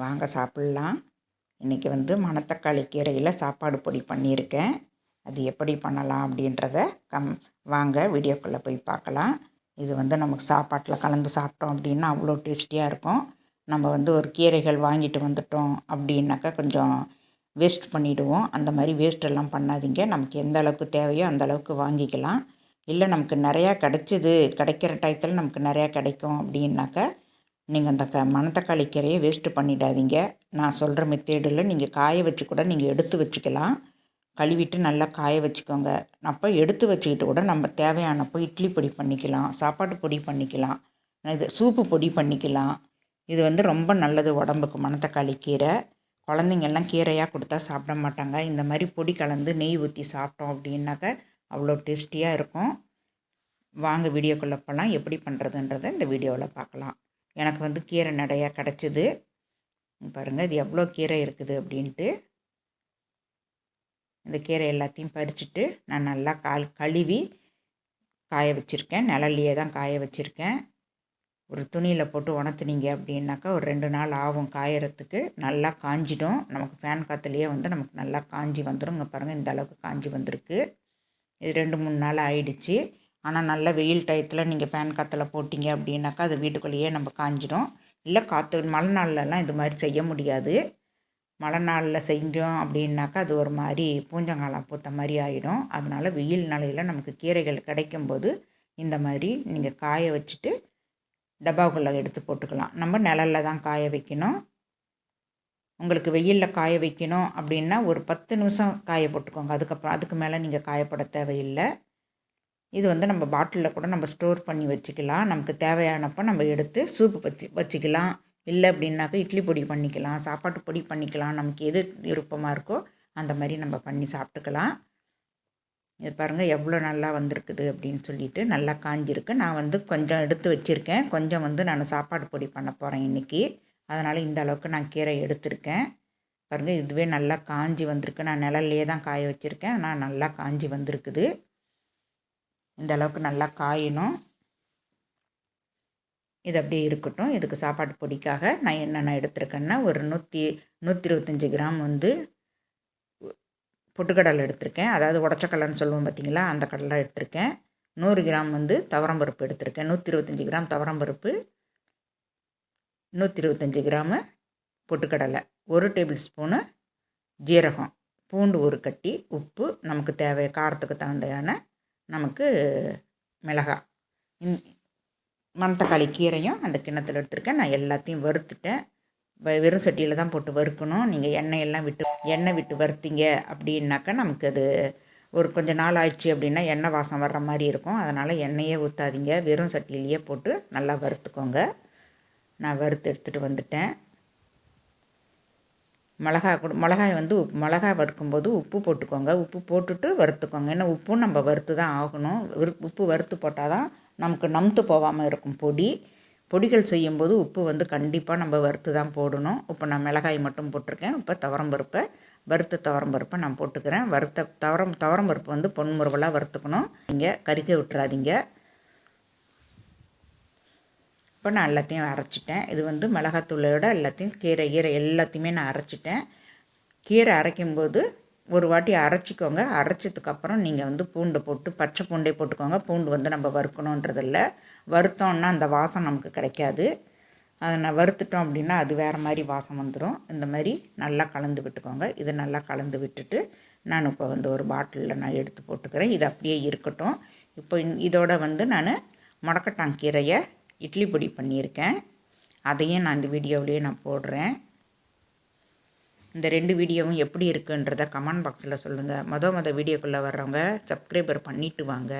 வாங்க சாப்பிட்லாம். இன்றைக்கி வந்து மணத்தக்காளி கீரையில் சாப்பாடு பொடி பண்ணியிருக்கேன். அது எப்படி பண்ணலாம் அப்படின்றத கம் வாங்க வீடியோக்குள்ளே போய் பார்க்கலாம். இது வந்து நமக்கு சாப்பாட்டில் கலந்து சாப்பிட்டோம் அப்படின்னா அவ்வளோ டேஸ்டியாக இருக்கும். நம்ம வந்து ஒரு கீரைகள் வாங்கிட்டு வந்துட்டோம் அப்படின்னாக்கா கொஞ்சம் வேஸ்ட் பண்ணிவிடுவோம் அந்த மாதிரி வேஸ்ட் எல்லாம் பண்ணாதீங்க. நமக்கு எந்த அளவுக்கு தேவையோ அந்த அளவுக்கு வாங்கிக்கலாம். இல்லை நமக்கு நிறையா கிடச்சிது கிடைக்கிற டயத்தில் நமக்கு நிறையா கிடைக்கும் அப்படின்னாக்கா நீங்கள் அந்த க மணத்தக்காளி கீரையை வேஸ்ட்டு பண்ணிடாதீங்க. நான் சொல்கிற மெத்தேடில் நீங்கள் காய வச்சு கூட நீங்கள் எடுத்து வச்சுக்கலாம். கழுவிட்டு நல்லா காய வச்சுக்கோங்க. அப்போ எடுத்து வச்சுக்கிட்டு கூட நம்ம தேவையானப்போ இட்லி பொடி பண்ணிக்கலாம் சாப்பாட்டு பொடி பண்ணிக்கலாம் இது சூப்பு பொடி பண்ணிக்கலாம். இது வந்து ரொம்ப நல்லது உடம்புக்கு மணத்தக்காளி கீரை. குழந்தைங்கள்லாம் கீரையாக கொடுத்தா சாப்பிட மாட்டாங்க. இந்த மாதிரி பொடி கலந்து நெய் ஊற்றி சாப்பிட்டோம் அப்படின்னாக்க அவ்வளோ டேஸ்டியாக இருக்கும். வாங்க வீடியோக்குள்ளே போகலாம் எப்படி பண்ணுறதுன்றதை இந்த வீடியோவில் பார்க்கலாம். எனக்கு வந்து கீரை நிறையா கிடச்சிது. பாருங்கள் இது எவ்வளோ கீரை இருக்குது அப்படின்ட்டு. இந்த கீரை எல்லாத்தையும் பறிச்சுட்டு நான் நல்லா கால் கழுவி காய வச்சுருக்கேன். நிழல்லையே தான் காய வச்சுருக்கேன். ஒரு துணியில் போட்டு உணர்த்துனீங்க அப்படின்னாக்கா ஒரு ரெண்டு நாள் ஆகும் காயறதுக்கு. நல்லா காஞ்சிடும். நமக்கு ஃபேன் காற்றுலையே வந்து நமக்கு நல்லா காஞ்சி வந்துடும் இங்கே பாருங்கள் இந்த அளவுக்கு காஞ்சி வந்திருக்கு. இது ரெண்டு மூணு நாள் ஆயிடுச்சு. ஆனால் நல்ல வெயில் டயத்தில் நீங்கள் ஃபேன் காற்றுல போட்டிங்க அப்படின்னாக்கா அது வீட்டுக்குள்ளேயே நம்ம காஞ்சிடும். இல்லை காற்று மழை நாள்லலாம் இது மாதிரி செய்ய முடியாது. மழை நாளில் செஞ்சோம் அப்படின்னாக்கா அது ஒரு மாதிரி பூஞ்சங்காலம் பூத்த மாதிரி ஆகிடும் அதனால் வெயில் நாளையில் நமக்கு கீரைகள் கிடைக்கும்போது இந்த மாதிரி நீங்கள் காய வச்சுட்டு டப்பாவுக்குள்ளே எடுத்து போட்டுக்கலாம். நம்ம நிழலில் தான் காய வைக்கணும். உங்களுக்கு வெயிலில் காய வைக்கணும் அப்படின்னா ஒரு பத்து நிமிஷம் காய போட்டுக்கோங்க. அதுக்கப்புறம் அதுக்கு மேலே நீங்கள் காயப்பட தேவையில்லை. இது வந்து நம்ம பாட்டிலில் கூட நம்ம ஸ்டோர் பண்ணி வச்சுக்கலாம். நமக்கு தேவையானப்போ நம்ம எடுத்து சூப்பு வச்சு வச்சுக்கலாம். இல்லை அப்படின்னாக்கா இட்லி பொடி பண்ணிக்கலாம். சாப்பாட்டு பொடி பண்ணிக்கலாம். நமக்கு எது விருப்பமாக இருக்கோ அந்த மாதிரி நம்ம பண்ணி சாப்பிட்டுக்கலாம். இது பாருங்கள் எவ்வளோ நல்லா வந்திருக்குது அப்படின்னு சொல்லிட்டு நல்லா காஞ்சிருக்கு. நான் வந்து கொஞ்சம் எடுத்து வச்சுருக்கேன். கொஞ்சம் வந்து நான் சாப்பாடு பொடி பண்ண போகிறேன் இன்றைக்கி அதனால் இந்த அளவுக்கு நான் கீரை எடுத்திருக்கேன். பாருங்கள் இதுவே நல்லா காஞ்சி வந்திருக்கு. நான் நிழல்லையே தான் காய வச்சுருக்கேன். ஆனால் நல்லா காஞ்சி வந்திருக்குது. இந்த அளவுக்கு நல்லா காயணும். இது அப்படியே இருக்கட்டும். இதுக்கு சாப்பாட்டு பொடிக்காக நான் என்னென்ன எடுத்திருக்கேன்னா ஒரு நூற்றி நூற்றி இருபத்தஞ்சி கிராம் வந்து பொட்டுக்கடலை எடுத்திருக்கேன். அதாவது உடச்சக்கடலைன்னு சொல்லுவோம் பார்த்தீங்களா? அந்த கடலை எடுத்திருக்கேன். நூறு கிராம் வந்து துவரம்பருப்பு எடுத்திருக்கேன். நூற்றி இருபத்தஞ்சி கிராம் துவரம்பருப்பு நூற்றி இருபத்தஞ்சி கிராமு பொட்டுக்கடலை ஒரு டேபிள் ஸ்பூனு ஜீரகம் பூண்டு ஒரு கட்டி உப்பு நமக்கு தேவை காரத்துக்கு தகுந்தையான நமக்கு மிளகாய் இந் மணத்தக்காளி கீரையும் அந்த கிண்ணத்தில் எடுத்துருக்கேன். நான் எல்லாத்தையும் வறுத்துட்டேன். வெறும் சட்டியில் தான் போட்டு வறுக்கணும். நீங்கள் எண்ணெயெல்லாம் விட்டு எண்ணெய் விட்டு வறுத்தீங்க அப்படின்னாக்கா நமக்கு அது ஒரு கொஞ்சம் நாள் ஆயிடுச்சு அப்படின்னா எண்ணெய் வாசம் வர்ற மாதிரி இருக்கும். அதனால் எண்ணெயே ஊற்றாதீங்க வெறும் சட்டியிலையே போட்டு நல்லா வறுத்துக்கோங்க. நான் வறுத்து எடுத்துகிட்டு வந்துட்டேன். மிளகா கூட மிளகாய் வந்து உப் மிளகாய் வறுக்கும்போது உப்பு போட்டுக்கோங்க. உப்பு போட்டுட்டு வறுத்துக்கோங்க. ஏன்னா உப்பும் நம்ம வறுத்து தான் ஆகணும். உப்பு வறுத்து போட்டால் தான் நமக்கு நமுத்து போகாமல் இருக்கும் பொடி. பொடிகள் செய்யும்போது உப்பு வந்து கண்டிப்பாக நம்ம வறுத்து தான் போடணும். இப்போ நான் மிளகாய் மட்டும் போட்டிருக்கேன். இப்போ துவரம்பருப்பை வறுத்த துவரம்பருப்பை நான் போட்டுக்கிறேன். வறுத்த துவரம் துவரம்பருப்பு வந்து பொன்முருவலாக வறுத்துக்கணும். நீங்கள் கறிக்க விட்டுறாதீங்க. இப்போ நான் எல்லாத்தையும் அரைச்சிட்டேன். இது வந்து மிளகாத்தூளோட எல்லாத்தையும் கீரை கீரை எல்லாத்தையுமே நான் அரைச்சிட்டேன். கீரை அரைக்கும்போது ஒரு வாட்டி அரைச்சிக்கோங்க. அரைச்சதுக்கப்புறம் நீங்கள் வந்து பூண்டை போட்டு பச்சை பூண்டே போட்டுக்கோங்க. பூண்டு வந்து நம்ம வறுக்கணுன்றதில்ல. வறுத்தோன்னா அந்த வாசம் நமக்கு கிடைக்காது. அதை நான் வறுத்துட்டோம் அப்படின்னா அது வேறு மாதிரி வாசம் வந்துடும் இந்த மாதிரி நல்லா கலந்து விட்டுக்கோங்க. இதை நல்லா கலந்து விட்டுட்டு நான் இப்போ வந்து ஒரு பாட்டிலில் நான் எடுத்து போட்டுக்கிறேன். இது அப்படியே இருக்கட்டும். இப்போ இதோட வந்து நான் முடக்கட்டாங்கீரையை இட்லி பொடி பண்ணியிருக்கேன். அதையும் நான் இந்த வீடியோவிலேயே நான் போடுறேன். இந்த ரெண்டு வீடியோவும் எப்படி இருக்குன்றத கமெண்ட் பாக்ஸில் சொல்லுங்கள் மொதல் மொதல் வீடியோக்குள்ளே வர்றவங்க சப்ஸ்கிரைபர் பண்ணிவிட்டு வாங்க.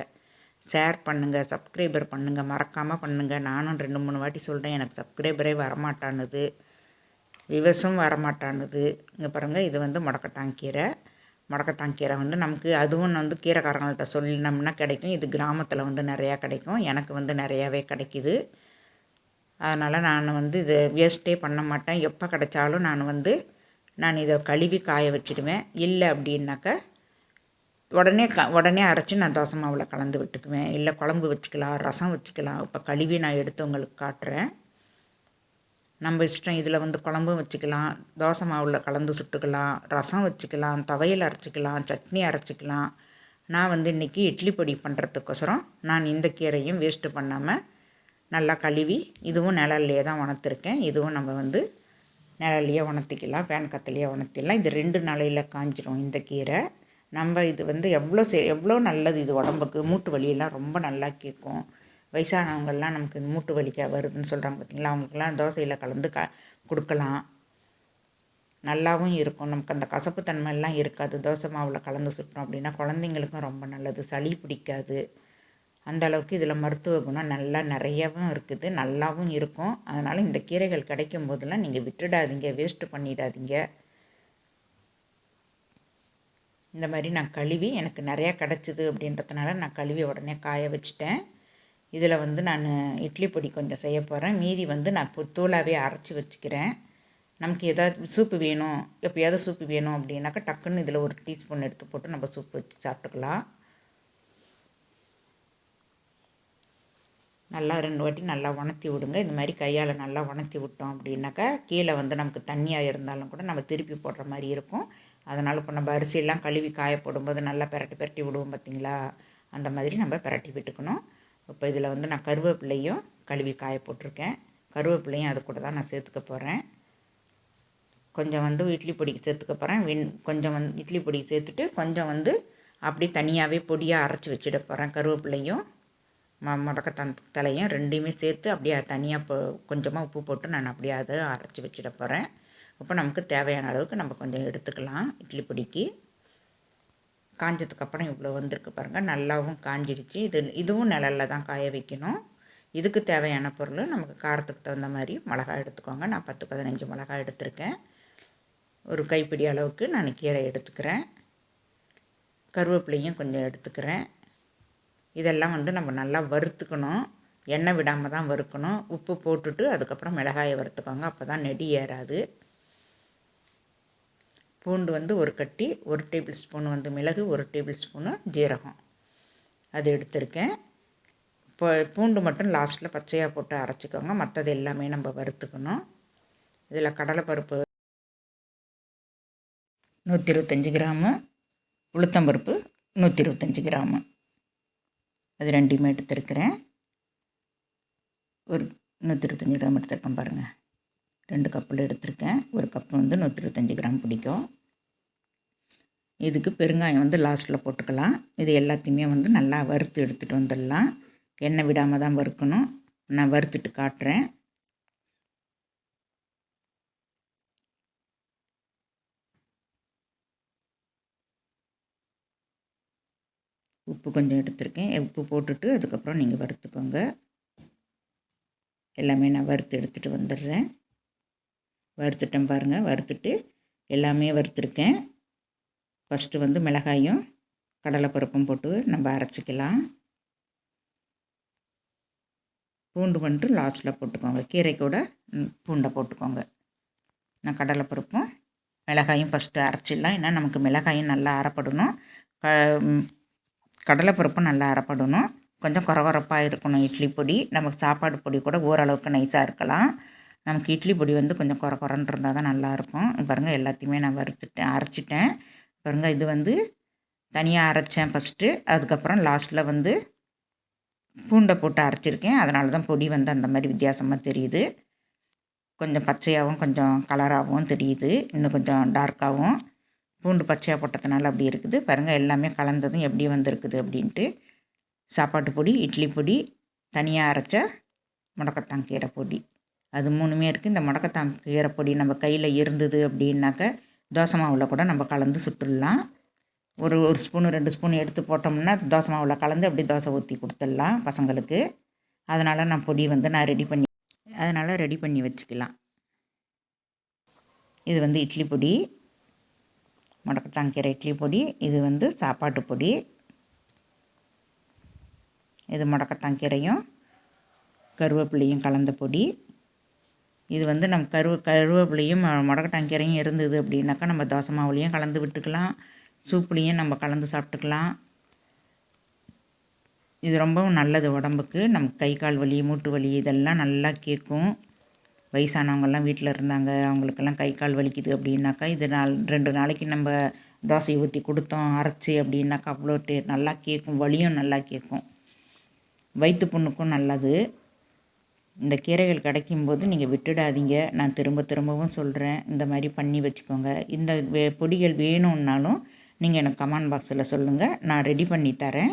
ஷேர் பண்ணுங்கள் சப்ஸ்கிரைபர் பண்ணுங்கள் மறக்காமல் பண்ணுங்கள் நானும் ரெண்டு மூணு வாட்டி சொல்கிறேன் எனக்கு சப்ஸ்கிரைபரே வரமாட்டானுது. விவசும் வரமாட்டானுது. இங்கே பாருங்கள் இது வந்து முடக்கட்டாங்கீரை முடக்கத்தாங்கீரை வந்து நமக்கு அதுவும் வந்து கீரைக்காரங்கள்ட்ட சொல்லினோம்னா கிடைக்கும். இது கிராமத்தில் வந்து நிறையா கிடைக்கும். எனக்கு வந்து நிறையாவே கிடைக்கிது. அதனால் நான் வந்து இது வேஸ்ட்டே பண்ண மாட்டேன். எப்போ கிடைச்சாலும் நான் வந்து நான் இதை கழுவி காய வச்சுடுவேன். இல்லை அப்படின்னாக்கா உடனே க உடனே அரைச்சி நான் தோசை மாவில் கலந்து விட்டுக்குவேன். இல்லை குழம்பு வச்சுக்கலாம் ரசம் வச்சுக்கலாம். இப்போ கழுவி நான் எடுத்து உங்களுக்கு காட்டுறேன். நம்ம இஷ்டம் இதில் வந்து குழம்பும் வச்சுக்கலாம் தோசை மாவில் கலந்து சுட்டுக்கலாம் ரசம் வச்சுக்கலாம் துவையல் அரைச்சிக்கலாம் சட்னி அரைச்சிக்கலாம். நான் வந்து இன்றைக்கி இட்லி பொடி பண்ணுறதுக்கோசரம் நான் இந்த கீரையும் வேஸ்ட்டு பண்ணாமல் நல்லா கழுவி இதுவும் நிழல்லையே தான் உணர்த்திருக்கேன். இதுவும் நம்ம வந்து நிழல்லையே உணர்த்திக்கலாம் பேன் கத்திலையே உணர்த்திடலாம். இது ரெண்டு நாளையில் காஞ்சிரும் இந்த கீரை. நம்ம இது வந்து எவ்வளோ சே எவ்வளோ நல்லது இது உடம்புக்கு. மூட்டு வலியெல்லாம் ரொம்ப நல்லா கேட்கும். வயசானவங்கள்லாம் நமக்கு மூட்டு வலிக்க வருதுன்னு சொல்கிறாங்க பார்த்திங்களா அவங்களுக்குலாம் தோசையில் கலந்து க கொடுக்கலாம். நல்லாவும் இருக்கும். நமக்கு அந்த கசப்பு தன்மையெல்லாம் இருக்காது. தோசை மாவில் கலந்து சுட்டோம் அப்படின்னா குழந்தைங்களுக்கும் ரொம்ப நல்லது. சளி பிடிக்காது. அந்த அளவுக்கு இதில் மருத்துவ குணம் நல்லா நிறையவும் இருக்குது. நல்லாவும் இருக்கும். அதனால் இந்த கீரைகள் கிடைக்கும் போதெல்லாம் நீங்கள் விட்டுடாதீங்க. வேஸ்ட்டு பண்ணிடாதீங்க. இந்த மாதிரி நான் கழுவி எனக்கு நிறையா கிடச்சிது அப்படின்றதுனால நான் கழுவி உடனே காய வச்சுட்டேன். இதில் வந்து நான் இட்லி பொடி கொஞ்சம் செய்ய போகிறேன். மீதி வந்து நான் தூளாகவே அரைச்சி வச்சுக்கிறேன். நமக்கு எதாவது சூப்பு வேணும் எப்போயாவது சூப்பு வேணும் அப்படின்னாக்கா டக்குன்னு இதில் ஒரு டீஸ்பூன் எடுத்து போட்டு நம்ம சூப்பு வச்சு சாப்பிட்டுக்கலாம். நல்லா ரெண்டு வாட்டி நல்லா உணர்த்தி விடுங்க. இந்த மாதிரி கையால் நல்லா உணர்த்தி விட்டோம் அப்படின்னாக்கா கீழே வந்து நமக்கு தண்ணியாக இருந்தாலும் கூட நம்ம திருப்பி போடுற மாதிரி இருக்கும். அதனால் இப்போ நம்ம அரிசியெல்லாம் கழுவி காய போடும்போது நல்லா பெரட்டி பெரட்டி விடுவோம் பார்த்திங்களா? அந்த மாதிரி நம்ம பெரட்டி விட்டுக்கணும். இப்போ இதில் வந்து நான் கருவேப்பிலையும் கழுவி காய போட்டிருக்கேன். கருவேப்பிலையும் அது கூட தான் நான் சேர்த்துக்க போகிறேன் கொஞ்சம் வந்து இட்லி பொடிக்கு சேர்த்துக்க போகிறேன் வெண் கொஞ்சம் வந்து இட்லி பொடிக்கு சேர்த்துட்டு கொஞ்சம் வந்து அப்படி தனியாகவே பொடியாக அரைச்சி வச்சுட போகிறேன் கருவேப்பிலையும் ம முடக்கத்தான் தலையும் ரெண்டையுமே சேர்த்து அப்படியே தனியாக இப்போ கொஞ்சமாக உப்பு போட்டு நான் அப்படியே அதை அரைச்சி வச்சுட போகிறேன் இப்போ நமக்கு தேவையான அளவுக்கு நம்ம கொஞ்சம் எடுத்துக்கலாம் இட்லி பொடிக்கு. காஞ்சதுக்கப்புறம் இவ்வளோ வந்திருக்கு பாருங்கள் நல்லாவும் காஞ்சிடுச்சு. இது இதுவும் நிழலில் தான் காய வைக்கணும். இதுக்கு தேவையான பொருள் நமக்கு காரத்துக்கு தகுந்த மாதிரி மிளகாய் எடுத்துக்கோங்க. நான் பத்து பதினஞ்சு மிளகாய் எடுத்திருக்கேன். ஒரு கைப்பிடி அளவுக்கு நான் கீரை எடுத்துக்கிறேன். கருவேப்பிலையும் கொஞ்சம் எடுத்துக்கிறேன். இதெல்லாம் வந்து நம்ம நல்லா வறுத்துக்கணும். எண்ணெய் விடாமல் தான் வறுக்கணும். உப்பு போட்டுட்டு அதுக்கப்புறம் மிளகாயை வறுத்துக்கோங்க. அப்போ தான் நெடி ஏறாது. பூண்டு வந்து ஒரு கட்டி ஒரு டேபிள் ஸ்பூன் வந்து மிளகு ஒரு டேபிள் ஸ்பூனு ஜீரகம். அது எடுத்திருக்கேன். இப்போ பூண்டு மட்டும் லாஸ்ட்டில் பச்சையாக போட்டு அரைச்சிக்கோங்க. மற்றது எல்லாமே நம்ம வறுத்துக்கணும். இதில் கடலைப்பருப்பு நூற்றி இருபத்தஞ்சி கிராமு உளுத்தம்பருப்பு நூற்றி இருபத்தஞ்சி கிராமு. அது ரெண்டையுமே எடுத்துருக்கிறேன். ஒரு நூற்றி இருபத்தஞ்சி கிராம் எடுத்துருக்கேன் பாருங்கள் ரெண்டு கப்பில் எடுத்திருக்கேன். ஒரு கப்பு வந்து நூற்றி இருபத்தஞ்சி கிராம் பிடிக்கும். இதுக்கு பெருங்காயம் வந்து லாஸ்ட்டில் போட்டுக்கலாம். இது எல்லாத்தையுமே வந்து நல்லா வறுத்து எடுத்துகிட்டு வந்துடலாம். எண்ணெய் விடாமல் தான் வறுக்கணும். நான் வறுத்துட்டு காட்டுறேன். உப்பு கொஞ்சம் எடுத்திருக்கேன். உப்பு போட்டுட்டு அதுக்கப்புறம் நீங்கள் வறுத்துக்கோங்க. எல்லாமே நான் வறுத்து எடுத்துகிட்டு வந்துடுறேன். வறுத்துட்டேன் பாருங்கள் வறுத்துட்டு எல்லாமே வறுத்துருக்கேன். ஃபஸ்ட்டு வந்து மிளகாயும் கடலைப்பருப்பும் போட்டு நம்ம அரைச்சிக்கலாம். பூண்டு வந்துட்டு லாஸ்ட்டில் போட்டுக்கோங்க. கீரை கூட பூண்டை போட்டுக்கோங்க. நான் கடலைப்பருப்பும் மிளகாயும் ஃபஸ்ட்டு அரைச்சிடலாம். ஏன்னா நமக்கு மிளகாயும் நல்லா அரைப்படணும். க கடலைப்பருப்பும் நல்லா அரைப்படணும். கொஞ்சம் குறகுறப்பாக இருக்கணும். இட்லி பொடி நமக்கு சாப்பாடு பொடி கூட ஓரளவுக்கு நைஸாக இருக்கலாம். நமக்கு இட்லி பொடி வந்து கொஞ்சம் குறை குறன்னு இருந்தால் தான் நல்லாயிருக்கும். பாருங்கள் எல்லாத்தையுமே நான் வறுத்துட்டேன் அரைச்சிட்டேன். பாருங்கள் இது வந்து தனியாக அரைச்சேன் ஃபஸ்ட்டு. அதுக்கப்புறம் லாஸ்ட்டில் வந்து பூண்டை போட்டு அரைச்சிருக்கேன். அதனால தான் பொடி வந்து அந்த மாதிரி வித்தியாசமாக தெரியுது. கொஞ்சம் பச்சையாகவும் கொஞ்சம் கலராகவும் தெரியுது. இன்னும் கொஞ்சம் டார்க்காகவும். பூண்டு பச்சையாக போட்டதுனால அப்படி இருக்குது. பாருங்கள் எல்லாமே கலந்ததும் எப்படி வந்திருக்குது அப்படின்ட்டு. சாப்பாட்டு பொடி இட்லி பொடி தனியாக அரைச்ச முடக்கத்தான் கீரை பொடி. அது மூணுமே இருக்குது இந்த முடக்கத்தான் கீரை பொடி நம்ம கையில் இருந்தது அப்படின்னாக்க தோசை மாவில் கூட நம்ம கலந்து சுட்டுடலாம். ஒரு ஒரு ஸ்பூனு ரெண்டு ஸ்பூன் எடுத்து போட்டோம்னா தோசை மாவில் கலந்து அப்படி தோசை ஊற்றி கொடுத்துடலாம் பசங்களுக்கு. அதனால் நான் பொடி வந்து நான் ரெடி பண்ணி அதனால் ரெடி பண்ணி வச்சுக்கலாம். இது வந்து இட்லி பொடி முடக்கத்தாங்கீரை இட்லி பொடி இது வந்து சாப்பாட்டு பொடி. இது முடக்கத்தாங்கீரையும் கருவேப்பிலையும் கலந்த பொடி. இது வந்து நம்ம கருவ கருவேப்பிலையும் முடக்கட்டாங்கீரையும் இருந்தது அப்படின்னாக்கா நம்ம தோசை மாவுலேயும் கலந்து விட்டுக்கலாம். சூப்புலேயும் நம்ம கலந்து சாப்பிட்டுக்கலாம். இது ரொம்பவும் நல்லது உடம்புக்கு. நம்ம கை கால் வலி மூட்டு வலி இதெல்லாம் நல்லா கேட்கும். வயசானவங்கெல்லாம் வீட்டில் இருந்தாங்க. அவங்களுக்கெல்லாம் கை கால் வலிக்குது அப்படின்னாக்கா இது நாள் ரெண்டு நாளைக்கு நம்ம தோசையை ஊற்றி கொடுத்தோம் அரைச்சி அப்படின்னாக்கா அவ்வளோ டே நல்லா கேட்கும். வலியும் நல்லா கேட்கும். வயிற்று புண்ணுக்கும் நல்லது. இந்த கீரைகள் கிடைக்கும்போது நீங்கள் விட்டுடாதீங்க. நான் திரும்ப திரும்பவும் சொல்கிறேன் இந்த மாதிரி பண்ணி வச்சுக்கோங்க. இந்த வே பொடிகள் வேணும்னாலும் நீங்கள் எனக்கு கமெண்ட் பாக்ஸில் சொல்லுங்கள் நான் ரெடி பண்ணி தரேன்.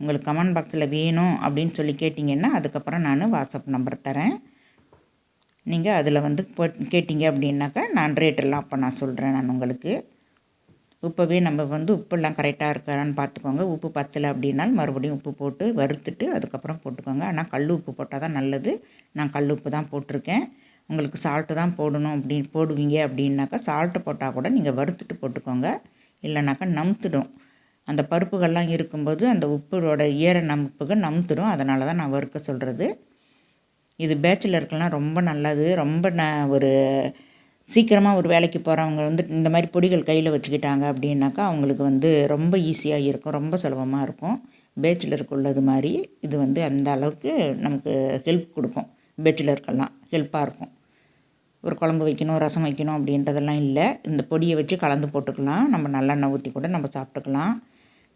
உங்களுக்கு கமெண்ட் பாக்ஸில் வேணும் அப்படின்னு சொல்லி கேட்டிங்கன்னா அதுக்கப்புறம் நான் வாட்ஸ்அப் நம்பர் தரேன். நீங்கள் அதில் வந்து கேட்டிங்க அப்படின்னாக்கா நான் ரேட்டெல்லாம் அப்போ நான் சொல்கிறேன் நான் உங்களுக்கு. உப்பவே நம்ம வந்து உப்பெல்லாம் கரெக்டாக இருக்கான்னு பார்த்துக்கோங்க. உப்பு பத்தலை அப்படின்னாலும் மறுபடியும் உப்பு போட்டு வறுத்துட்டு அதுக்கப்புறம் போட்டுக்கோங்க. ஆனால் கல் உப்பு போட்டால் தான் நல்லது. நான் கல் உப்பு தான் போட்டிருக்கேன். உங்களுக்கு சால்ட்டு தான் போடணும் அப்படின்னு போடுவீங்க அப்படின்னாக்கா சால்ட்டு போட்டால் கூட நீங்கள் வறுத்துட்டு போட்டுக்கோங்க. இல்லைனாக்கா நமுத்துடும். அந்த பருப்புகள்லாம் இருக்கும்போது அந்த உப்போட ஈர நமப்புகள் நமுத்துடும். அதனால தான் நான் வறுக்க சொல்கிறது இது பேச்சுலருக்கெல்லாம் ரொம்ப நல்லது. ரொம்ப ந ஒரு சீக்கிரமாக ஒரு வேலைக்கு போகிறவங்க வந்து இந்த மாதிரி பொடிகள் கையில் வச்சுக்கிட்டாங்க அப்படின்னாக்கா அவங்களுக்கு வந்து ரொம்ப ஈஸியாக இருக்கும் ரொம்ப சுலபமாக இருக்கும். பேச்சுலருக்கு உள்ளது மாதிரி இது வந்து அந்த அளவுக்கு நமக்கு ஹெல்ப் கொடுக்கும். பேச்சுலருக்கெல்லாம் ஹெல்ப்பாக இருக்கும். ஒரு குழம்பு வைக்கணும் ரசம் வைக்கணும் அப்படின்றதெல்லாம் இல்லை. இந்த பொடியை வச்சு கலந்து போட்டுக்கலாம். நம்ம நல்லெண்ணெய் ஊற்றி கூட நம்ம சாப்பிட்டுக்கலாம்.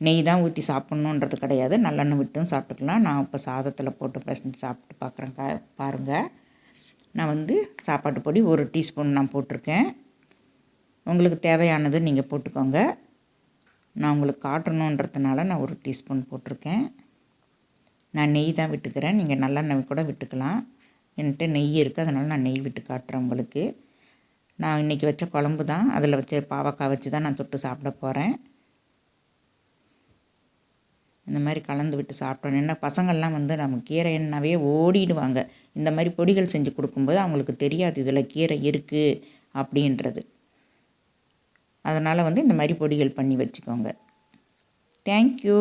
நெய் தான் ஊற்றி சாப்பிட்ணுன்றது கிடையாது. நல்லெண்ணெய் விட்டும் சாப்பிட்டுக்கலாம். நான் இப்போ சாதத்தில் போட்டு பிசைஞ்சு சாப்பிட்டு பார்க்குறேன் பாருங்கள் நான் வந்து சாப்பாட்டு பொடி ஒரு டீஸ்பூன் நான் போட்டிருக்கேன். உங்களுக்கு தேவையானது நீங்கள் போட்டுக்கோங்க. நான் உங்களுக்கு காட்டணுன்றதுனால நான் ஒரு டீஸ்பூன் போட்டிருக்கேன். நான் நெய் தான் விட்டுக்கிறேன். நீங்கள் நல்லெண்ணெய் கூட விட்டுக்கலாம். என்கிட்ட நெய் இருக்குது அதனால் நான் நெய் விட்டு காட்டுறேன் உங்களுக்கு. நான் இன்றைக்கி வச்ச குழம்பு தான். அதில் வச்ச பாவக்காய் வச்சு தான் நான் தொட்டு சாப்பிட போகிறேன் இந்த மாதிரி கலந்து விட்டு சாப்பிட்டோம். என்ன பசங்கள்லாம் வந்து நம்ம கீரை எண்ணாவே ஓடிடுவாங்க. இந்த மாதிரி பொடிகள் செஞ்சு கொடுக்கும்போது அவங்களுக்கு தெரியாது இதில் கீரை இருக்குது அப்படின்றது. அதனால் வந்து இந்த மாதிரி பொடிகள் பண்ணி வச்சுக்கோங்க. தேங்க்யூ